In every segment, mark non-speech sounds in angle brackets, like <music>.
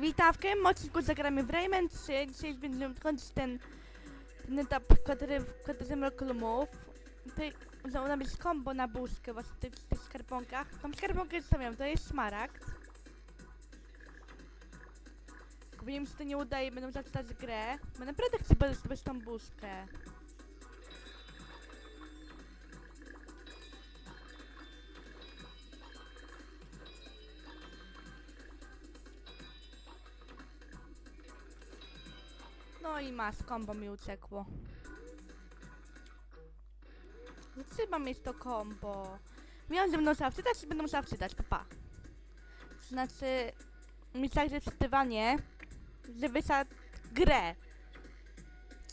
Witam w kolejnym odcinku zagramy w Rayman 3. Dzisiaj będziemy kończyć ten, ten etap, który tym roku mów. Tutaj nam być combo na buźkę właśnie w tych, w tych skarbonkach. Tą skarbonkę zostawiam, to jest smaragd. Gdyby mi się to nie udaje, będą zaczynać grę. Bo naprawdę chcę bez tą buźkę. No i masz, kombo mi uciekło. Zatrzymam mieć to kombo. Miałem, że będą trzeba wczytać i będą trzeba wczytać, papa. Znaczy, mi także wczytywanie, że wyszedł grę.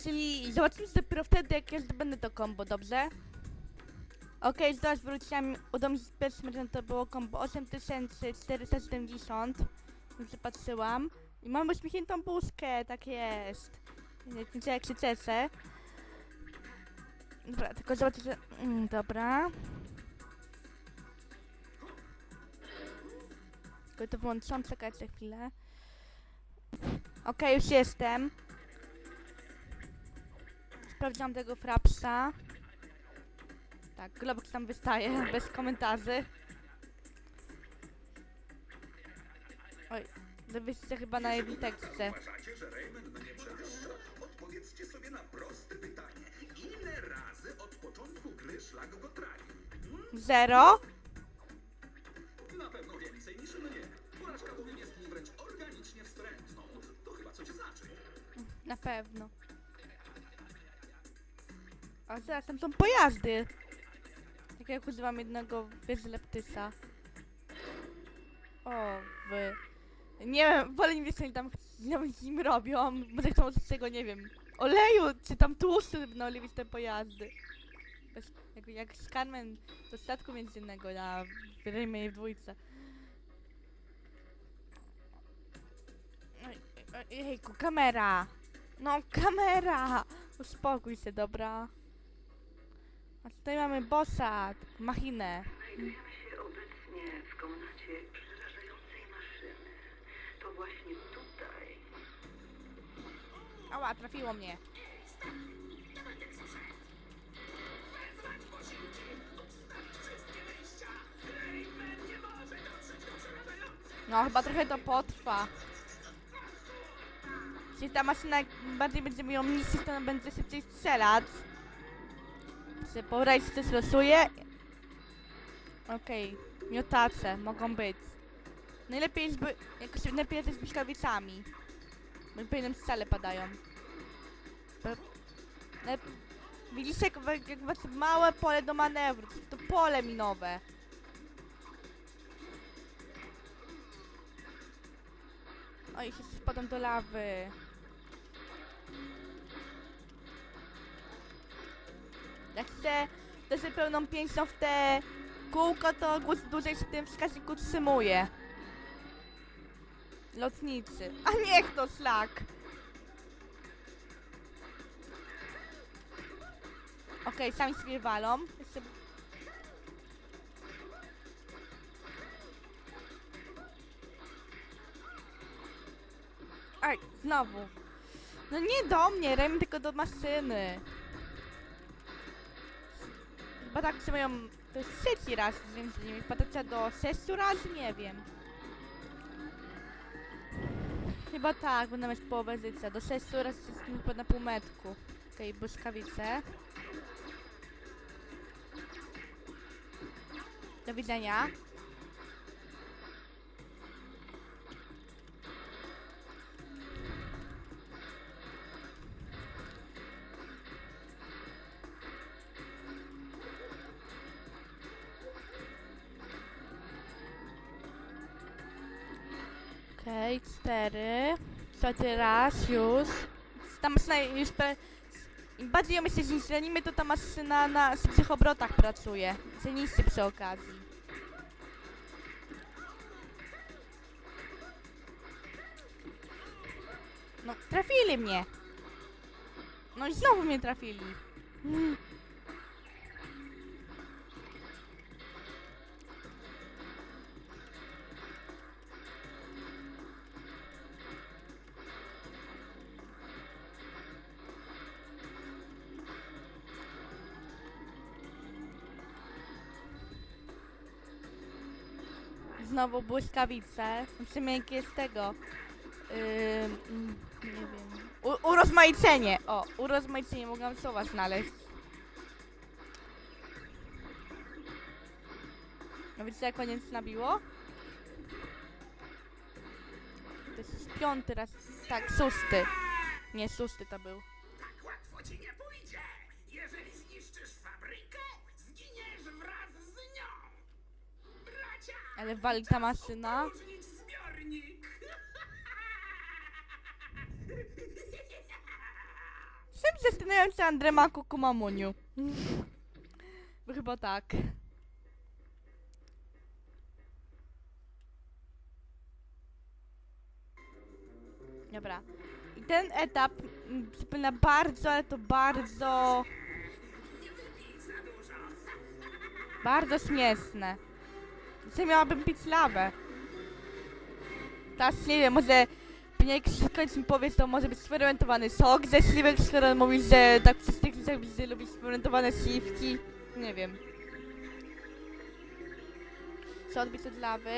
Czyli zobaczymy dopiero wtedy, jak ja zdobędę to kombo, dobrze? Okej, okay, zaraz wróciłam, udało mi się pierwszym razem to było kombo 8470. Już patrzyłam. I mam uśmiechniętą buźkę, tak jest. Nie wiem, jak się cieszę. Dobra, tylko zobaczę, że... Mm, dobra. Tylko to włączam, czekajcie chwilę. Okej, już jestem. Sprawdziłam tego frapsa. Tak, Globok tam wystaje, <laughs> bez komentarzy. Oj, zawiesicie chyba na jednym tekście. Uważacie, że Raymond mnie przewyższa? Odpowiedzcie sobie na proste pytanie. Ile razy od początku gry szlak go trafił? Zero? Na pewno więcej niż mnie. Porażka bowiem jest mi wręcz organicznie wstrętną. To chyba coś znaczy. Na pewno. A zaraz tam są pojazdy. Tak jak używam jednego wieżleptysa. O, wy. Nie wiem, wolę nie wiesz, co oni tam z nim robią. Może chcą z tego, nie wiem, oleju, czy tam tłuszczu, żeby naoliwić te pojazdy. Bez, jak, jak Scarman do statku międzyinnego na Rayman w dwójce. Jejku, kamera! No, kamera! Uspokój się, dobra? A tutaj mamy bossa, machinę. Znajdujemy się obecnie w komnacie Ała, trafiło mnie. No, chyba trochę to potrwa. Jeśli ta maszyna bardziej będzie miała misję, to ona będzie szybciej strzelać. Czy po rejsie coś losuje? Okej, miotacze mogą być. Najlepiej jest, by, jakoś lepiej jest z błyskawicami. Bo po jednym strzale padają. Le, widzicie, jak, jak małe pole do manewru. To pole minowe. Oj, się spadam do lawy. Jak chcę też pełną pięścią w te kółko, to głos dłużej się w tym wskaźniku utrzymuje. Lotnicy. A niech to szlak! Okej, sami sobie walą. Jeszcze... Aj, znowu. No nie do mnie, Rem tylko do maszyny. Chyba tak się mają... To jest trzeci raz, nie wiem, padacie do sześciu razy, nie wiem. Chyba tak, będę mieć połowę życia. Do sześciu razy jest na półmetku. Okej, błyskawice. Do widzenia. Okej, cztery. Czwarty raz już. Ta maszyna już pe... Im bardziej ją się zniszczymy, to ta maszyna na szybszych obrotach pracuje. Się niszczy przy okazji. No, trafili mnie. No i znowu mnie trafili. Mm. Znowu błyskawice. Przemienki jest tego. Mm, nie wiem. U, urozmaicenie. O, urozmaicenie. Mogłam słowa znaleźć. No wiecie jak koniec nabiło? To jest piąty raz. Tak, szósty. Nie, szósty to był. Ale wali ta maszyna. Czym zastanawiający Andremaku Kumamuniu? Bo chyba tak. Dobra. I ten etap przypomina bardzo, ale to bardzo... Bardzo śmieszne. Co miałabym pić lawę? Teraz nie wiem, może jak ktoś mi powie, to może być sfermentowany sok ze śliwek, skoro mówi, że tak przez tych ludziach będzie lubić sfermentowane śliwki. Nie wiem. Co odbić od lawy?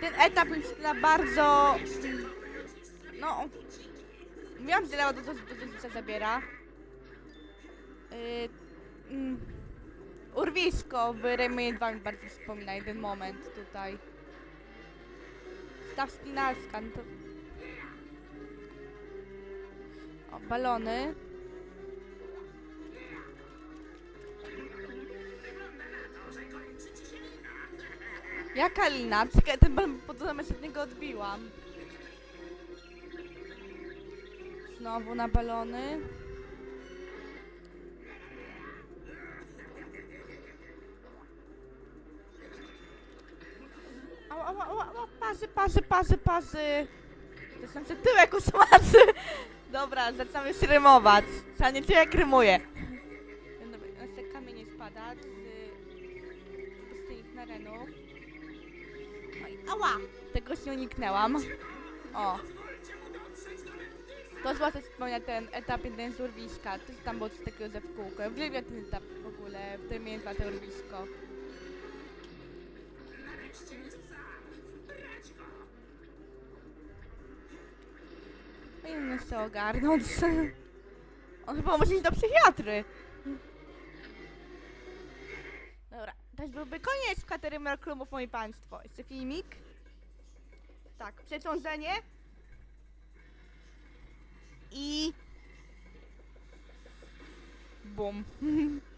Ten etap mi na bardzo... No... Wiem, że lawa dużo życia zabiera. Yy, mm, urwisko w Rayman 2 mi bardzo wspomina jeden moment tutaj. Ta spinalska, no to... O, balony. Jaka lina? Czekaj, ten balon zamiast jednego odbiłam. Znowu na balony. Parzy, parzy, parzy, parzy. To są się tyłek usmaży. Dobra, zaczynamy się rymować. Trzeba nie jak rymuje. Dobra, te kamienie spada z pustyni terenów. Oj, ała! Tego się uniknęłam. O. To zwłaszcza wspomina ten etap jeden z urwiska. To tam było coś takiego ze w kółko. Ja Uwielbiam ten etap w ogóle, w którym jest to urwisko. Powinien się ogarnąć. On chyba musi iść do psychiatry. Dobra, to byłby koniec Katerymy Klumów, moi państwo. Jeszcze filmik. Tak, przeciążenie. I... Bum. <laughs>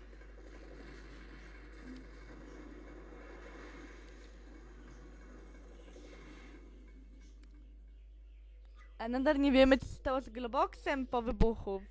A nadal nie wiemy, co stało z Globoxem po wybuchu.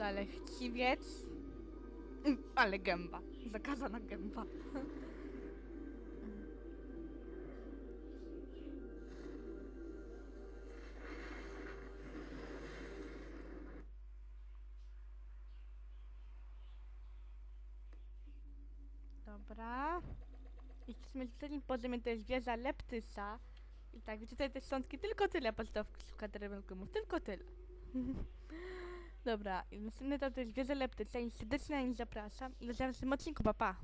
Ale chciwiec. Ale gęba. Zakazana gęba. Dobra. I w sumie zanim podziemie to jest wieża Leptysa. I tak, tutaj te szczątki tylko tyle pocztowki szuka Teremelkumów, tylko tyle. <laughs> Dobra, następny etap to jest wieża Leptysa i serdecznie na nich zapraszam i do zobaczenia w odcinku, pa pa!